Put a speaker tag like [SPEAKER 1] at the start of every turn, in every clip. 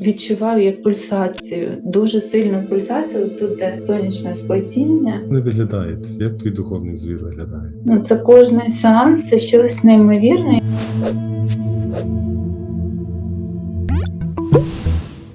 [SPEAKER 1] Відчуваю як пульсацію, дуже сильну пульсацію. Тут де сонячне сплетіння.
[SPEAKER 2] Не виглядає. Як твій духовний звір виглядає?
[SPEAKER 1] Ну це кожний сеанс, це щось неймовірне.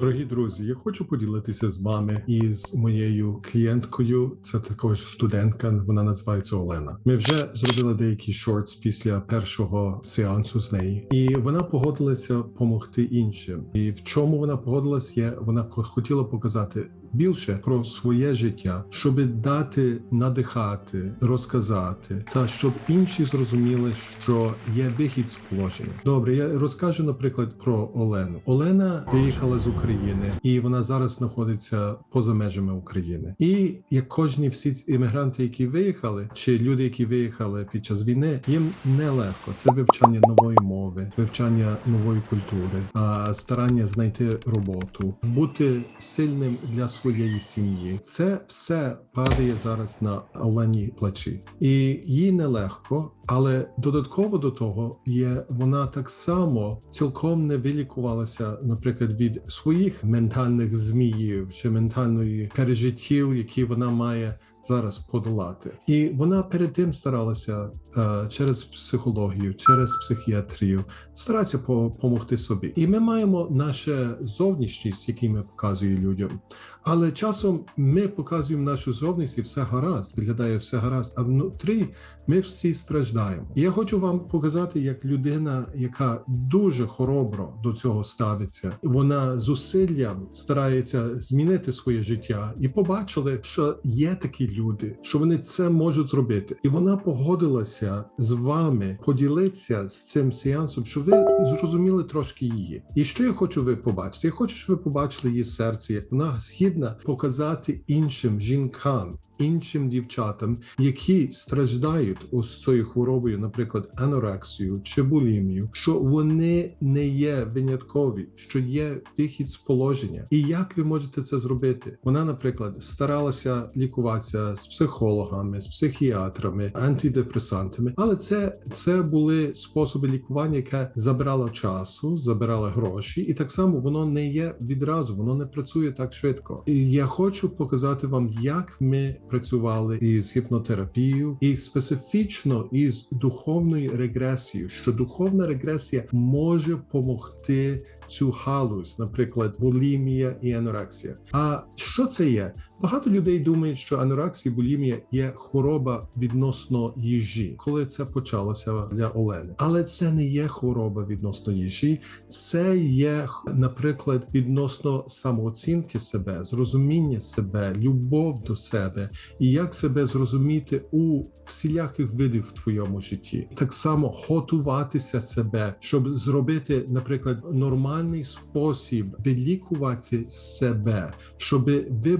[SPEAKER 2] Дорогі друзі, я хочу поділитися з вами і з моєю клієнткою. Це також студентка. Вона називається Олена. Ми вже зробили деякі шортс після першого сеансу з неї, і вона погодилася допомогти іншим. І в чому вона погодилась? Є вона хотіла показати. Більше про своє життя, щоб дати надихати, розказати, та щоб інші зрозуміли, що є вихід з положення. Добре, я розкажу, наприклад, про Олену. Олена виїхала з України, і вона зараз знаходиться поза межами України. І як кожні всі іммігранти, які виїхали, чи люди, які виїхали під час війни, їм нелегко. Це вивчання нової мови, вивчання нової культури, а старання знайти роботу, бути сильним для своєї сім'ї. Це все падає зараз на Олені плечі, і їй нелегко. Але додатково до того є вона так само цілком не вилікувалася, наприклад, від своїх ментальних зміїв чи ментальної пережиттів, які вона має зараз подолати. І вона перед тим старалася е, через психологію, через психіатрію старатися допомогти собі. І ми маємо нашу зовнішність, яку ми показуємо людям. Але часом ми показуємо нашу зовнішність, і все гаразд, виглядає все гаразд, а внутрі ми всі страждаємо. І я хочу вам показати, як людина, яка дуже хоробро до цього ставиться, вона зусиллям старається змінити своє життя, і побачили, що є такі люди, що вони це можуть зробити, і вона погодилася з вами поділитися з цим сеансом, щоб ви зрозуміли трошки її. І що я хочу ви побачити? Я хочу, щоб ви побачили її серце, як вона згідна показати іншим жінкам. Іншим дівчатам, які страждають ось цією хворобою, наприклад, анорексією чи булімію, що вони не є виняткові, що є вихід з положення, і як ви можете це зробити? Вона, наприклад, старалася лікуватися з психологами, з психіатрами, антидепресантами, але це, це були способи лікування, яке забирало часу, забирало гроші, і так само воно не є відразу, воно не працює так швидко. І я хочу показати вам, як ми працювали із гіпнотерапією, і специфічно із духовною регресією, що духовна регресія може допомогти цю галузь, наприклад, булімія і анорексія. А що це є? Багато людей думають, що анорексія, і булімія є хвороба відносно їжі, коли це почалося для Олени. Але це не є хвороба відносно їжі, це є, наприклад, відносно самооцінки себе, зрозуміння себе, любов до себе і як себе зрозуміти у всіляких видах в твоєму житті. Так само готуватися себе, щоб зробити, наприклад, нормальний спосіб вилікувати себе, щоб ви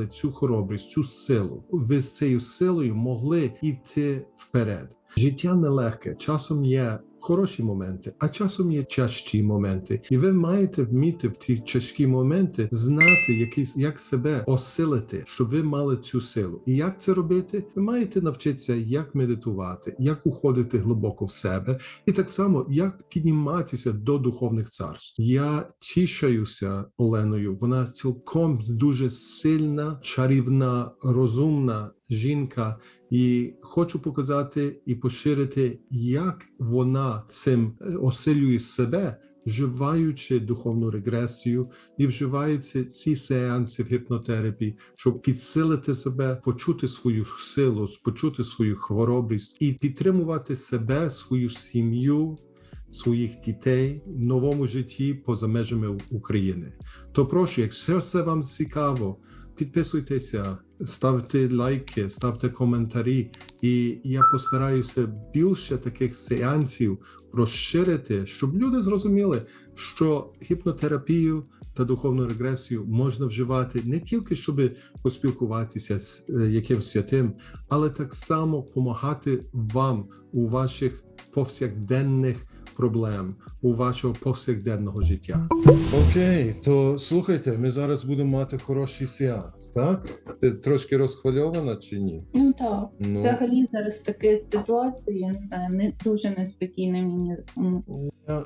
[SPEAKER 2] влучили цю хоробрість, цю силу. Ви з цією силою могли йти вперед. Життя нелегке, часом є. Хороші моменти, а часом є тяжкі моменти, і ви маєте вміти в ті тяжкі моменти знати, якийсь як себе осилити, щоб ви мали цю силу. І як це робити? Ви маєте навчитися, як медитувати, як уходити глибоко в себе, і так само як підніматися до духовних царств. Я тішаюся Оленою. Вона цілком дуже сильна, чарівна, розумна жінка, і хочу показати і поширити, як вона цим е, осилює себе. Вживаючи духовну регресію і вживаючи ці сеанси в гіпнотерапії, щоб підсилити себе, почути свою силу, почути свою хоробрість і підтримувати себе, свою сім'ю, своїх дітей в новому житті поза межами України. То прошу, якщо це вам цікаво, підписуйтеся, ставте лайки, ставте коментарі, і я постараюся більше таких сеансів розширити, щоб люди зрозуміли, що гіпнотерапію та духовну регресію можна вживати не тільки щоб поспілкуватися з е, якимсь святим, але так само допомагати вам у ваших повсякденних проблем у вашого повсякденного життя. Окей, то слухайте, ми зараз будемо мати хороший сеанс, так? Ти трошки розхвильована чи ні?
[SPEAKER 1] Ну так.
[SPEAKER 2] Ну,
[SPEAKER 1] Взагалі зараз така ситуація, я не знаю, не дуже неспокійна мені.
[SPEAKER 2] Я...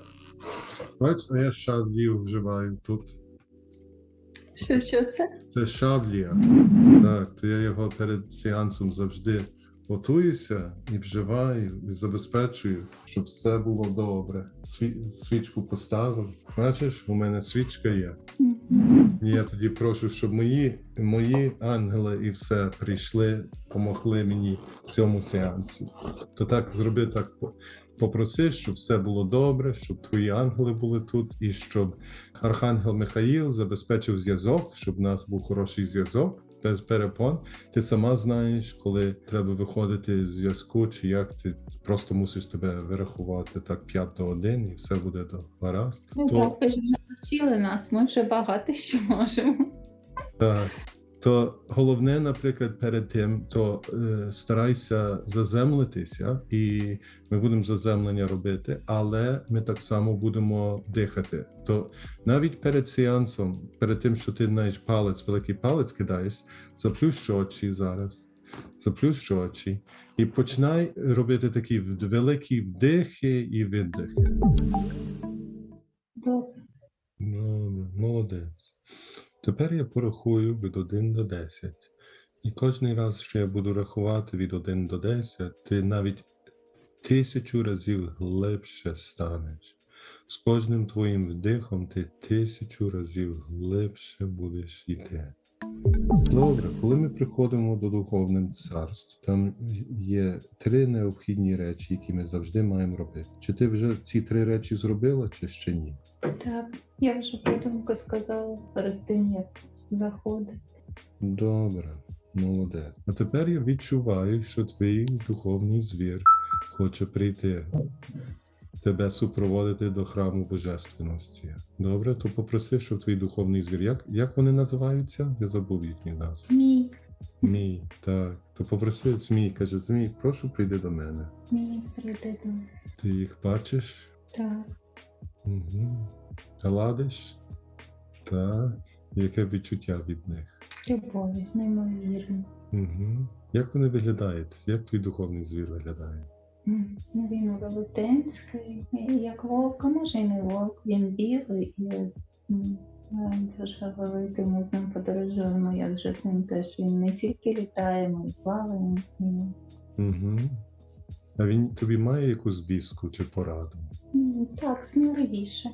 [SPEAKER 2] Бач, а я шадів вживаю тут.
[SPEAKER 1] Що, що це?
[SPEAKER 2] Це шаблія. Так, то я його перед сеансом завжди готуюся і вживаю, і забезпечую, щоб все було добре. Сві- свічку поставив. Бачиш, у мене свічка є. І я тоді прошу, щоб мої, мої ангели і все прийшли, помогли мені в цьому сеансі. То так зроби так. Попроси, щоб все було добре, щоб твої ангели були тут, і щоб Архангел Михаїл забезпечив зв'язок, щоб в нас був хороший зв'язок без перепон. Ти сама знаєш, коли треба виходити з зв'язку, чи як ти просто мусиш тебе вирахувати так 5 до 1 і все буде до гаразд.
[SPEAKER 1] Ну,
[SPEAKER 2] То-
[SPEAKER 1] так, ви ж навчили нас, ми вже багато що можемо.
[SPEAKER 2] Так. То головне, наприклад, перед тим, то е, старайся заземлитися, і ми будемо заземлення робити, але ми так само будемо дихати. То навіть перед сеансом, перед тим, що ти знаєш палець, великий палець кидаєш, заплющ очі зараз. Заплющ очі і починай робити такі великі вдихи і видихи.
[SPEAKER 1] Добре.
[SPEAKER 2] Добре, молодець. Тепер я порахую від 1 до 10. І кожен раз, що я буду рахувати від 1 до 10, ти навіть тисячу разів глибше станеш. З кожним твоїм вдихом ти тисячу разів глибше будеш йти. Добре, коли ми приходимо до духовних царств, там є три необхідні речі, які ми завжди маємо робити. Чи ти вже ці три речі зробила, чи ще ні?
[SPEAKER 1] Так, я вже подумку сказала перед тим, як заходити.
[SPEAKER 2] Добре, молодець. А тепер я відчуваю, що твій духовний звір хоче прийти, тебе супроводити до храму божественності. Добре, то попроси, щоб твій духовний звір. Як, як вони називаються? Я забув їхні назви.
[SPEAKER 1] Мій,
[SPEAKER 2] Змій, так. То попроси Змій, каже, Змій, прошу прийди до мене.
[SPEAKER 1] мій прийде до мене.
[SPEAKER 2] Ти їх бачиш?
[SPEAKER 1] Так,
[SPEAKER 2] Угу. Ладиш? Так. Яке відчуття від них?
[SPEAKER 1] любові, неймовірно.
[SPEAKER 2] Угу. Як вони виглядають? Як твій духовний звір виглядає?
[SPEAKER 1] Він велетенський, як вовк, а може й не вовк, він білий і дуже великий. Ми з ним подорожуємо, я вже з ним теж. Він не тільки літає, ми плаваємо. І,
[SPEAKER 2] Угу. А він тобі має якусь віску чи пораду?
[SPEAKER 1] так, сміливіше.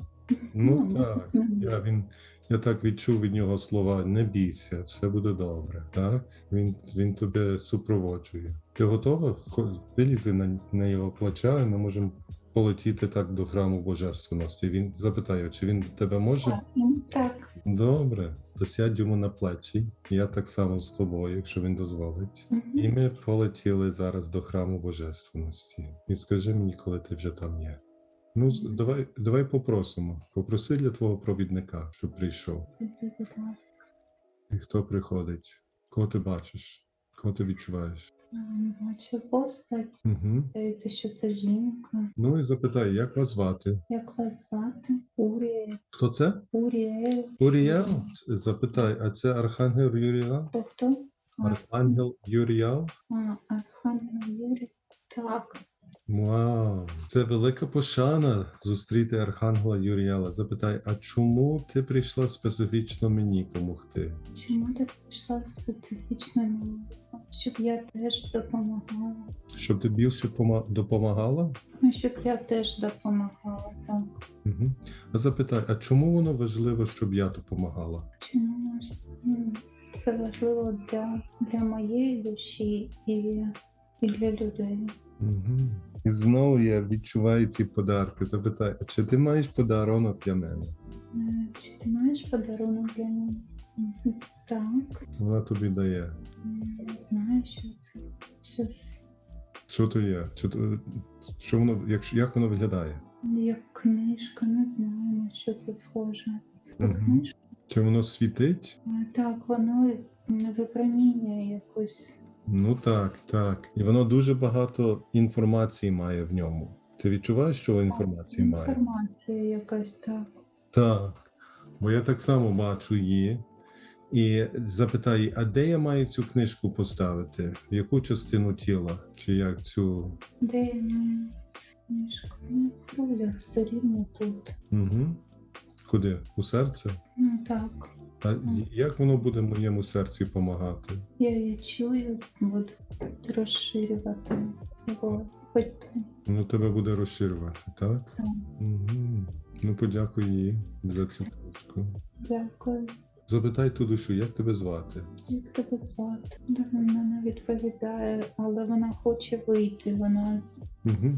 [SPEAKER 2] Ну
[SPEAKER 1] Ну,
[SPEAKER 2] так. Він, я так відчув від нього слова: не бійся, все буде добре. Так? Він, він тебе супроводжує. Ти готова? Вилізи на, на його плеча, і ми можемо полетіти так до храму божественності. Він запитає, чи він тебе може?
[SPEAKER 1] Так, так.
[SPEAKER 2] Добре, то сядь йому на плечі. Я так само з тобою, якщо він дозволить.
[SPEAKER 1] Мгм.
[SPEAKER 2] І ми полетіли зараз до храму божественності. І скажи мені, коли ти вже там є. Ну, давай, давай попросимо. Попроси для твого провідника, щоб прийшов.
[SPEAKER 1] Будь ласка.
[SPEAKER 2] І хто приходить? Кого ти бачиш? Кого ти відчуваєш?
[SPEAKER 1] Бачу постать.
[SPEAKER 2] Угу.
[SPEAKER 1] Здається, що це жінка.
[SPEAKER 2] Ну і запитай, як вас звати?
[SPEAKER 1] Як вас звати? Урія.
[SPEAKER 2] Хто це?
[SPEAKER 1] Уріель.
[SPEAKER 2] Уріал? Запитай, а це Архангел Юріал?
[SPEAKER 1] Хто хто?
[SPEAKER 2] Архангел Юріал?
[SPEAKER 1] а, Архангел Юрій. Так.
[SPEAKER 2] Вау, це велика пошана зустріти Архангела Юріала. Запитай, а чому ти прийшла специфічно мені допомогти?
[SPEAKER 1] Чому ти прийшла специфічно мені? Щоб я теж допомагала.
[SPEAKER 2] Щоб ти більше пома- допомагала?
[SPEAKER 1] Ну, щоб я теж допомагала. Так.
[SPEAKER 2] Угу. А запитай, а чому воно важливо, щоб я допомагала?
[SPEAKER 1] Чому? М, Це важливо для, для моєї душі і, і для людей.
[SPEAKER 2] Угу. І знову я відчуваю ці подарки. Запитай, а чи ти маєш подарунок для мене?
[SPEAKER 1] Е, Чи ти маєш подарунок для мене? Так.
[SPEAKER 2] Вона тобі дає.
[SPEAKER 1] Не знаю, що це. Щось
[SPEAKER 2] Що то є? Чи то, що воно, як, як воно виглядає?
[SPEAKER 1] як книжка, не знаю, на що це схоже. Це
[SPEAKER 2] Мгм.
[SPEAKER 1] книжка.
[SPEAKER 2] Чи воно світить?
[SPEAKER 1] Е, Так, воно випромінює якусь.
[SPEAKER 2] Ну так, так. І воно дуже багато інформації має в ньому. Ти відчуваєш, що інформації має?
[SPEAKER 1] Інформація якась так.
[SPEAKER 2] Так. Бо я так само бачу її. І запитаю, а де я маю цю книжку поставити? В яку частину тіла? Чи як цю?
[SPEAKER 1] Де я маю цю книжку? Ну, в грудях все рівно тут.
[SPEAKER 2] Угу. Куди? У серце?
[SPEAKER 1] Ну так.
[SPEAKER 2] А як воно буде моєму серці допомагати?
[SPEAKER 1] Я її чую, буду розширювати його.
[SPEAKER 2] Воно тебе буде розширювати, так?
[SPEAKER 1] Так.
[SPEAKER 2] Угу. Ну, подякуй їй за цю книжку.
[SPEAKER 1] дякую.
[SPEAKER 2] Запитай ту душу, як тебе звати?
[SPEAKER 1] Як тебе звати? Да, Вона не відповідає, але вона хоче вийти. Вона
[SPEAKER 2] Угу.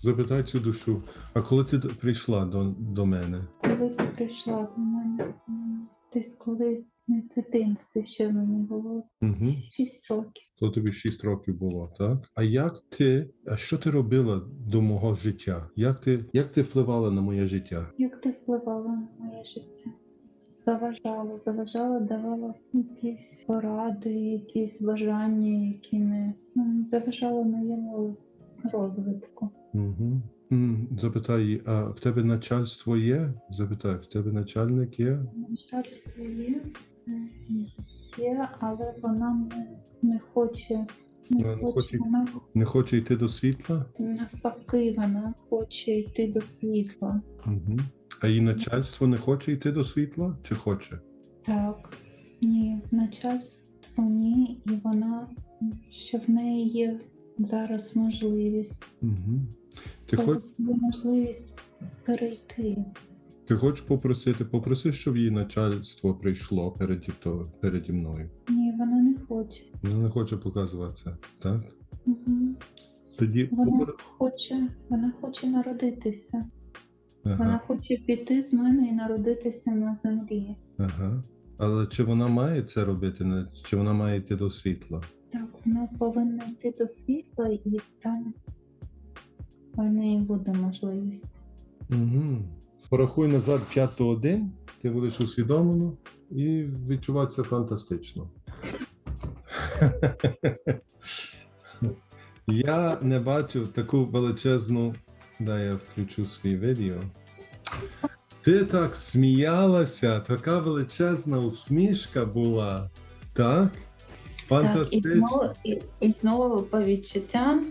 [SPEAKER 2] Запитай цю душу. А коли ти прийшла до, до мене?
[SPEAKER 1] коли ти прийшла до мене, м, десь коли в дитинстві ще мені було
[SPEAKER 2] Угу.
[SPEAKER 1] 6 років.
[SPEAKER 2] То тобі 6 років було, так? А як ти, а що ти робила до мого життя? Як ти, як ти впливала на моє життя?
[SPEAKER 1] Як ти впливала на моє життя? Заважала, заважала, давала якісь поради, якісь бажання, які не заважала моєму розвитку.
[SPEAKER 2] Угу. Запитай її, а в тебе начальство є? Запитай, в тебе начальник є?
[SPEAKER 1] Начальство є, е, є, але вона не, хоче. Не
[SPEAKER 2] Вона
[SPEAKER 1] хоче вона
[SPEAKER 2] Не хоче йти до світла?
[SPEAKER 1] навпаки, вона хоче йти до світла.
[SPEAKER 2] Угу. А її начальство не хоче йти до світла? Чи хоче?
[SPEAKER 1] Так, ні, начальство ні, і вона, що в неї є зараз можливість.
[SPEAKER 2] Угу. Ти, хоч,
[SPEAKER 1] є можливість перейти.
[SPEAKER 2] ти хочеш попросити, попроси, щоб її начальство прийшло переді, то- переді мною.
[SPEAKER 1] Ні, вона не хоче.
[SPEAKER 2] Вона не хоче показуватися, так?
[SPEAKER 1] Угу.
[SPEAKER 2] Тоді
[SPEAKER 1] Вона хоче, вона хоче народитися. Вона хоче піти з мене і народитися на землі.
[SPEAKER 2] ага. Але чи вона має це робити, чи вона має йти до світла?
[SPEAKER 1] Так, вона повинна йти до світла, і там в неї буде можливість.
[SPEAKER 2] Угу. Порахуй назад 5 до 1, ти будеш усвідомлено і відчуватися фантастично. Я не бачив таку величезну. Дай я включу свій відео. Ти так сміялася, така величезна усмішка була. Так?
[SPEAKER 1] Так, і знову, і, і знову по відчуттям.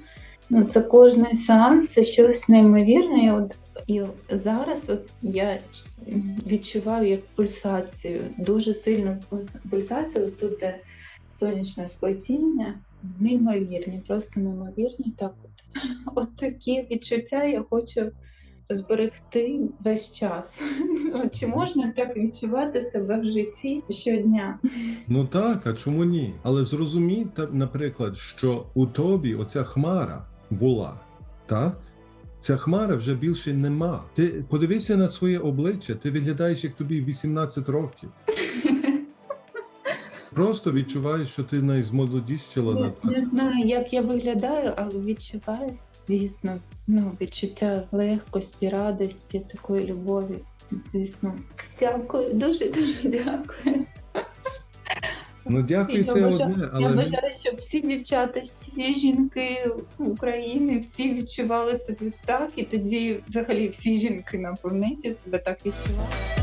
[SPEAKER 1] Ну, це кожний сеанс, це щось неймовірне. І, от, і зараз от я відчуваю як пульсацію, дуже сильну пульс- пульсацію тут, де сонячне сплетіння. Неймовірні, просто неймовірні. Так от. От такі відчуття я хочу зберегти весь час. Чи можна так відчувати себе в житті щодня?
[SPEAKER 2] Ну так, а чому ні? Але зрозумій, наприклад, що у тобі оця хмара була, так? Ця хмара вже більше нема. Ти подивися на своє обличчя, ти виглядаєш як тобі 18 років. Просто відчуваєш, що ти найзмолодіщила на
[SPEAKER 1] не знаю, як я виглядаю, але відчуваю дійсно ну, відчуття легкості, радості, такої любові. Звісно. Дякую, дуже дуже дякую.
[SPEAKER 2] Ну дякую, це одне. але...
[SPEAKER 1] Я бажаю, щоб всі дівчата, всі жінки України, всі відчували себе так, і тоді взагалі всі жінки на планеті себе так відчували.